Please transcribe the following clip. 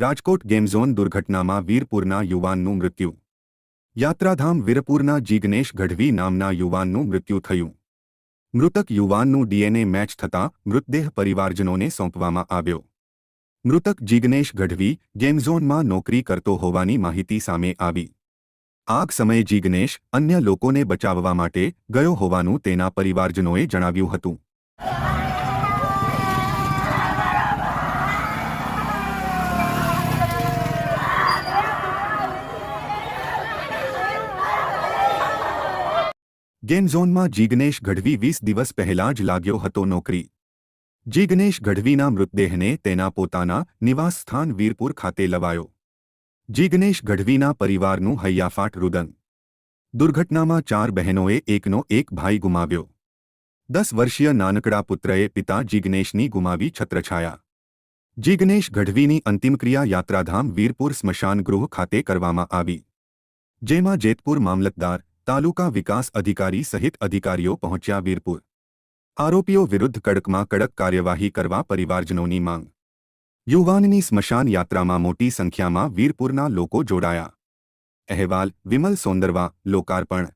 Rajkot game zone દુર્ઘટનામાં વીરપુરના યુવાનનું મૃત્યુ. યાત્રાધામ વીરપુરના જીગ્નેશ ગઢવી નામના યુવાનનું મૃત્યુ થયું. મૃતક યુવાનનું ડીએનએ મેચ થતાં મૃતદેહ પરિવારજનોને સોંપવામાં આવ્યો. મૃતક જીગ્નેશ ગઢવી ગેમઝોનમાં નોકરી કરતો હોવાની માહિતી સામે આવી. આગ સમયે જીગ્નેશ અન્ય લોકોને બચાવવા માટે ગયો હોવાનું તેના પરિવારજનોએ જણાવ્યું હતું. ગેમ ઝોનમાં જીગ્નેશ ગઢવી વીસ દિવસ પહેલા જ લાગ્યો હતો નોકરી. જીગ્નેશ ગઢવીના મૃતદેહને તેના પોતાના નિવાસસ્થાન વીરપુર ખાતે લવાયો. જીગ્નેશ ગઢવીના પરિવારનું હૈયાફાટ રુદન. દુર્ઘટનામાં ચાર બહેનોએ એકનો એક ભાઈ ગુમાવ્યો. દસ વર્ષીય નાનકડા પુત્રએ પિતા જીગ્નેશની ગુમાવી છત્રછાયા. જીગ્નેશ ગઢવીની અંતિમક્રિયા યાત્રાધામ વીરપુર સ્મશાન ગૃહ ખાતે કરવામાં આવી. જેમાં જેતપુર મામલતદાર તાલુકા વિકાસ અધિકારી સહિત અધિકારીઓ પહોંચ્યા વીરપુર. આરોપીઓ વિરુદ્ધ કડકમાં કડક કાર્યવાહી કરવા પરિવારજનોની માંગ. યુવાનની સ્મશાન યાત્રામાં મોટી સંખ્યામાં વીરપુરના લોકો જોડાયા. અહેવાલ, વિમલ સોંદરવા, લોકાર્પણ.